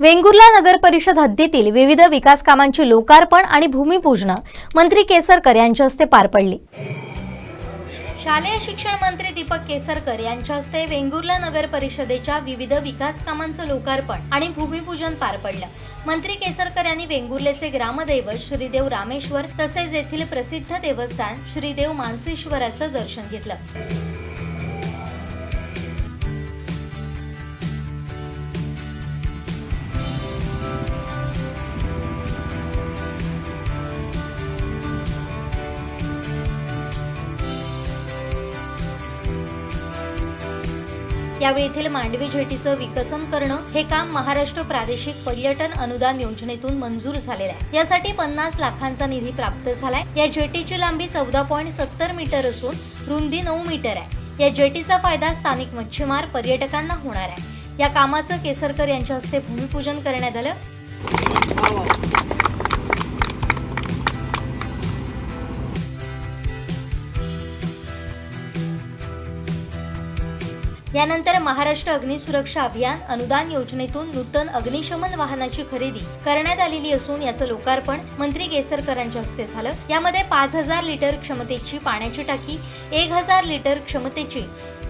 वेंगुर्ला नगर परिषद हद्दीतील विविध विकास कामांची लोकार्पण आणि भूमिपूजन मंत्री केसरकर यांच्या हस्ते पार पडली. शालेय शिक्षण मंत्री दीपक केसरकर यांच्या हस्ते वेंगुर्ला नगर परिषदेच्या विविध विकास कामांचं लोकार्पण आणि भूमिपूजन पार पडलं. मंत्री केसरकर यांनी वेंगुर्लेचे ग्रामदैवत श्रीदेव रामेश्वर तसेच येथील प्रसिद्ध देवस्थान श्रीदेव मानसेश्वराचं दर्शन घेतलं. यावेळी येथील मांडवी जेटीचं विकसन करणं हे काम महाराष्ट्र प्रादेशिक पर्यटन अनुदान योजनेतून मंजूर झालेलं आहे. यासाठी पन्नास लाखांचा निधी प्राप्त झालाय. या जेटीची लांबी चौदा पॉईंट सत्तर मीटर असून रुंदी नऊ मीटर आहे. या जेटीचा फायदा स्थानिक मच्छीमार पर्यटकांना होणार आहे. या कामाचं केसरकर यांच्या हस्ते भूमिपूजन करण्यात आलं. यानंतर महाराष्ट्र अग्निसुरक्षा अभियान अनुदान योजनेतून नूतन अग्निशमन वाहनाची खरेदी करण्यात आलेली असून याचं लोकार्पण मंत्री केसरकरांच्या हस्ते झालं. यामध्ये पाच हजार लिटर क्षमतेची पाण्याची टाकी एक हजार लिटर क्षमतेची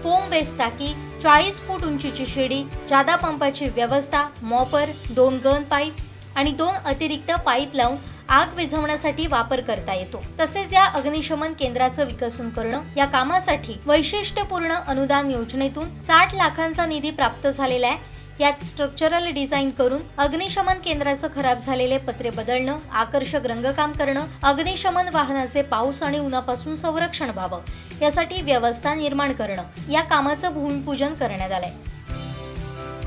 फोम बेस टाकी चाळीस फूट उंचीची शिडी जादा पंपाची व्यवस्था मॉपर दोन गन पाईप आणि दोन अतिरिक्त पाईप लावून आग विझवण्यासाठी वापर करता येतो. तसेच या अग्निशमन केंद्राचं विकसन करणं या कामासाठी वैशिष्ट्यपूर्ण अनुदान योजनेतून साठ लाखांचा निधी प्राप्त झालेला आहे. यात स्ट्रक्चरल डिझाईन करून अग्निशमन केंद्राचं खराब झालेले पत्रे बदलणं आकर्षक रंगकाम करणं अग्निशमन वाहनाचे पाऊस आणि उन्हापासून संरक्षण व्हावं यासाठी व्यवस्था निर्माण करणं या कामाचं भूमिपूजन करण्यात आलंय.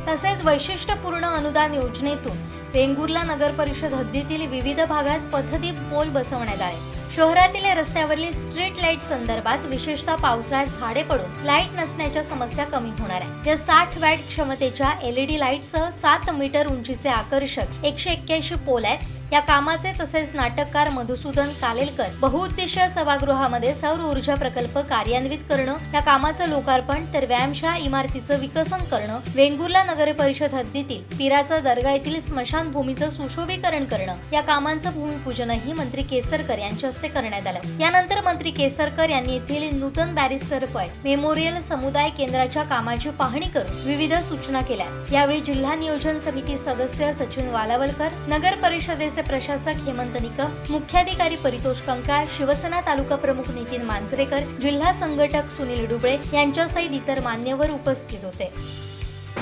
तसेच वैशिष्ट्यपूर्ण अनुदान योजनेतून वेंगुर्ला नगर परिषद हद्दीतील विविध भागात पथदीप पोल बसवण्यात आले. शहरातील रस्त्यावरील स्ट्रीट लाइट संदर्भात विशेषतः पावसाळ्यात झाडे पडून लाइट नसण्याच्या समस्या कमी होणार आहे या साठ वॅट क्षमतेच्या एलईडी लाईटसह सात मीटर उंचीचे आकर्षक एकशे एक्क्याऐंशी पोल आहेत. या कामाचे तसेच नाटककार मधुसूदन कालेलकर बहुउद्देशीय सभागृहामध्ये सौर ऊर्जा प्रकल्प कार्यान्वित करणं या कामाचं लोकार्पण तर व्यायामशाळा इमारतीचं विकसन करणं वेंगुर्ला नगर परिषद हद्दीतील पिराचा दर्गा येथील स्मशानभूमीचं सुशोभीकरण करणं या कामांचं भूमिपूजनही मंत्री केसरकर यांच्या हस्ते करण्यात आलं. यानंतर मंत्री केसरकर यांनी येथील नूतन बॅरिस्टर पॉय मेमोरियल समुदाय केंद्राच्या कामाची पाहणी करून विविध सूचना केल्या. यावेळी जिल्हा नियोजन समिती सदस्य सचिन वालावलकर नगर परिषदेचे प्रशासक हेमंत निकम मुख्याधिकारी परितोष कंकाळ शिवसेना तालुका प्रमुख नितीन मांजरेकर जिल्हा संघटक सुनील डुबळे यांच्यासहित इतर मान्यवर उपस्थित होते.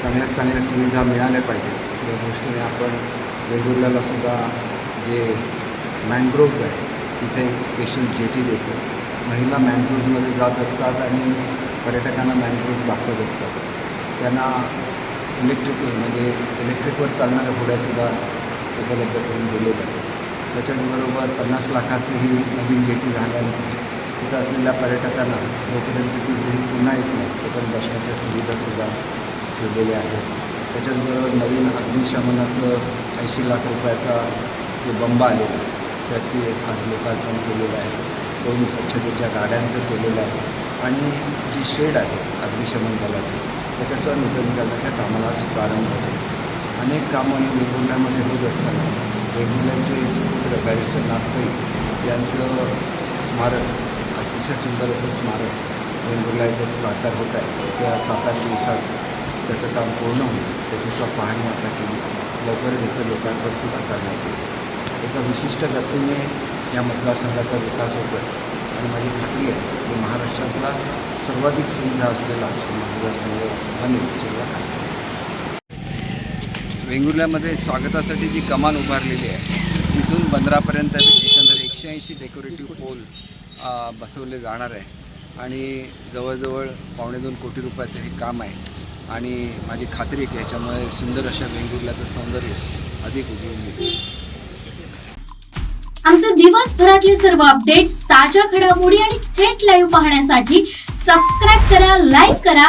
चांगल्यात चांगल्या सुविधा मिळाल्या पाहिजे. या दृष्टीने आपण वेगवेगळ्याला सुद्धा जे मॅनग्रोव्ज आहेत तिथे एक स्पेशल जेटी देतो. महिला मँग्रोव्जमध्ये जात असतात आणि पर्यटकांना मॅनग्रोव्ज दाखवत असतात. त्यांना इलेक्ट्रिकल म्हणजे इलेक्ट्रिकवर चालणाऱ्या होड्यासुद्धा उपलब्ध करून दिलेलं आहे. त्याच्याचबरोबर पन्नास लाखाची ही नवीन जेटी झाल्यानंतर तिथं असलेल्या पर्यटकांना जोपर्यंत ती होडी पुन्हा येत नाही तोपर्यंत बसण्याच्या सुविधासुद्धा केलेल्या आहेत. त्याच्याचबरोबर नवीन अग्निशमनाचं ऐंशी लाख रुपयाचा जो बंब आलेला आहे त्याची आज लोकार्पण केलेलं आहे. दोन स्वच्छतेच्या गाड्यांचं केलेलं आहे. आणि जी शेड आहे अग्निशमन दलाची त्याच्यासह नूतनीकरणाच्या कामाला प्रारंभ होतो. अनेक कामं ही वेगवेगळ्यामध्ये होत असताना वेगवेगळ्यांचे सुपुत्र बॅरिस्टर नागपै यांचं स्मारक अतिशय सुंदर असं स्मारक वेगवेगळ्या इथे साकार होत आहे. त्या सात आठ दिवसात त्याचं काम पूर्ण होईल त्याचीसुद्धा पाहणी आता केली. लवकरच इथं लोकार्पणसुद्धा करण्यात येईल. एका विशिष्ट गतीने या मतदारसंघाचा विकास होतो आहे आणि माझी खात्री आहे की महाराष्ट्रातला सर्वाधिक सुविधा असलेला मतदारसंघ बनेल याची आहे. वेंगुर्ल्यामध्ये स्वागतासाठी जी कमान उभारलेली आहे तिथून बंदरापर्यंत एकंदर एकशे ऐंशी डेकोरेटिव्ह पोल बसवले जाणार आहे. आणि जवळजवळ पावणे दोन कोटी रुपयाचं हे काम आहे. आणि माझी खात्री आहे की याच्यामुळे सुंदर अशा वेंगुर्ल्याचं सौंदर्य अधिक उजळून येईल. आमचे दिवसभरातले सर्व अपडेट्स ताज्या घडामोडी आणि थेट लाईव्ह पाहण्यासाठी सबस्क्राईब करा लाईक करा